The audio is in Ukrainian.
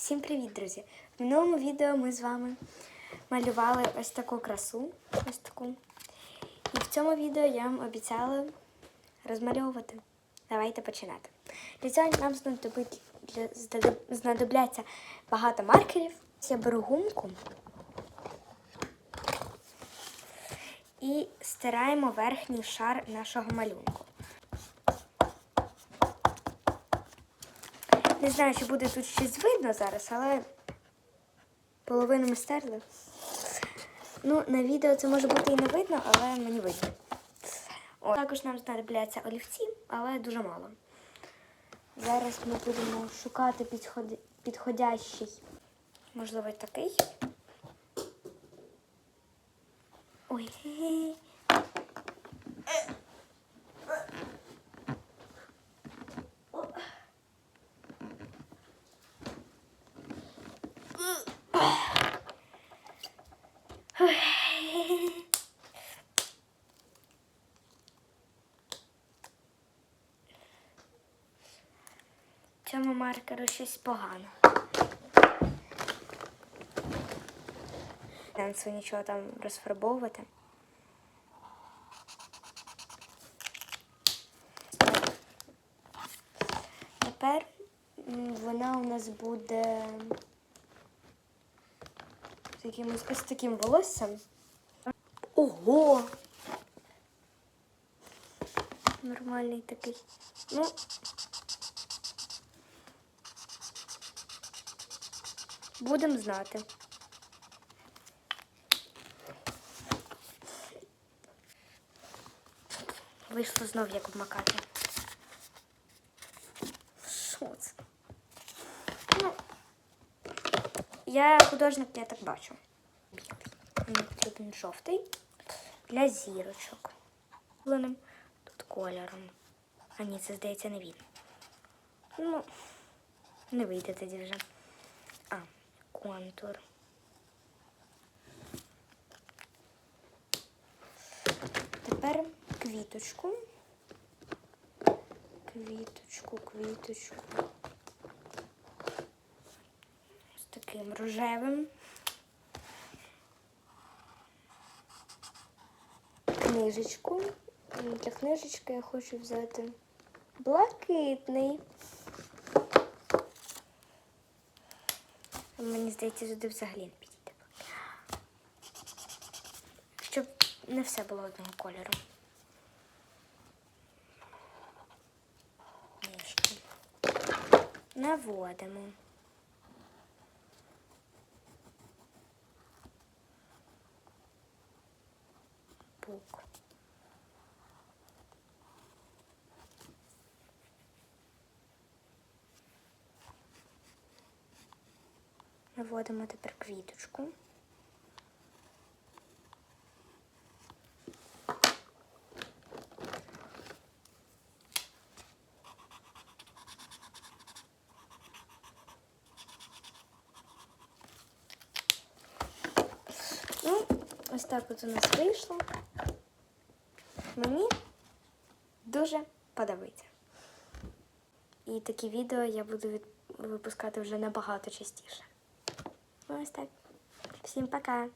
Всім привіт, друзі! В минулому відео ми з вами малювали ось таку красу. Ось таку. І в цьому відео я вам обіцяла розмальовувати. Давайте починати. Для цього нам знадобляться багато маркерів. Я беру гумку і стираємо верхній шар нашого малюнку. Не знаю, чи буде тут щось видно зараз, але половину ми стерли. Ну, на відео це може бути і не видно, але мені видно. О, також нам знадобляться олівці, але дуже мало. Зараз ми будемо шукати підходи- підходящий, можливо, такий. Ой. Цьому маркеру щось погано. Сенсу нічого там розфарбовувати. Тепер вона у нас буде якимось ось таким волоссям. Ого! Нормальний такий. Ну, будемо знати. Вийшло знов як вмакати. Що це? Ну, я художник, я так бачу. Мені потрібен жовтий для зірочок. Тут кольором. А ні, це здається не він. Ну, не вийде тоді вже. А, контур. Тепер квіточку. Квіточку, квіточку. З таким рожевим. Книжечку. Для книжечки я хочу взяти блакитний. Мені здається, сюди взагалі не підійде. Щоб не все було одного кольору. Наводимо. Пук. Наводимо тепер квіточку. Ну, ось так от у нас вийшло. Мені дуже подобається. І такі відео я буду випускати вже набагато частіше. Ось так. Всім пока!